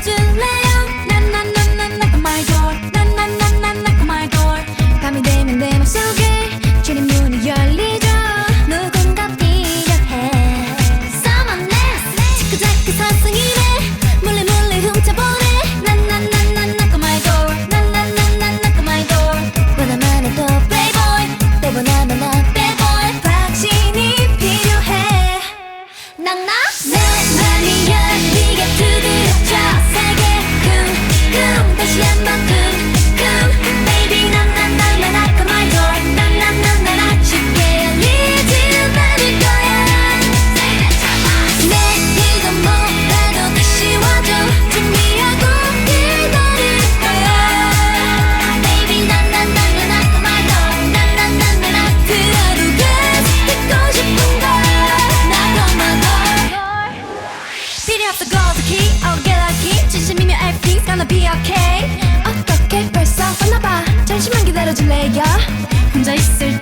난 난 난 난 knock on my door. knock on my door. 밤이 되면 내 맘속에 주는 문이 열리죠. 누군가 필요해. Someone else 자꾸자꾸 상승이네. 몰래 몰래 훔쳐보네. knock on my door. knock on my door. 보나마나 또 playboy. 또 보나마나 bad boy 확신이 필요해. 낭낭 어 key I'll get lucky 진심이면 everything's gonna be okay 어떻게 벌써 왔나봐 잠시만 기다려줄래요 혼자 있을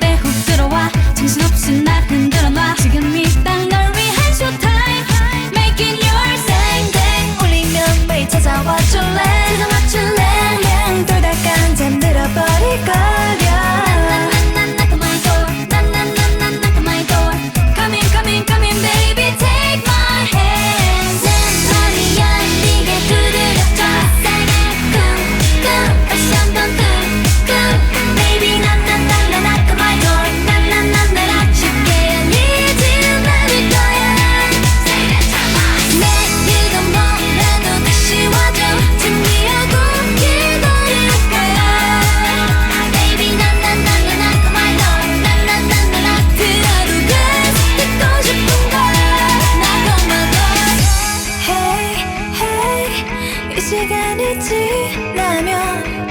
지나면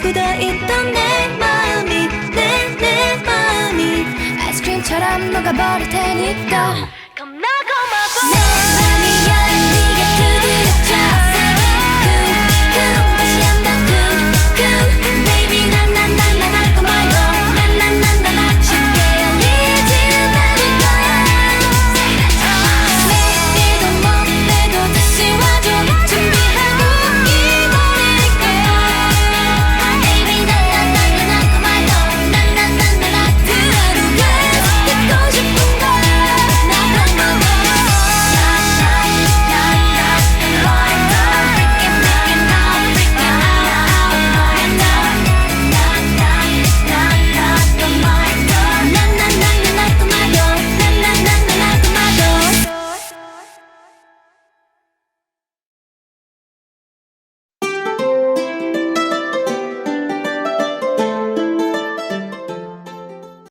굳어있던 내 마음이 내 내 마음이 아이스크림처럼 녹아버릴 테니까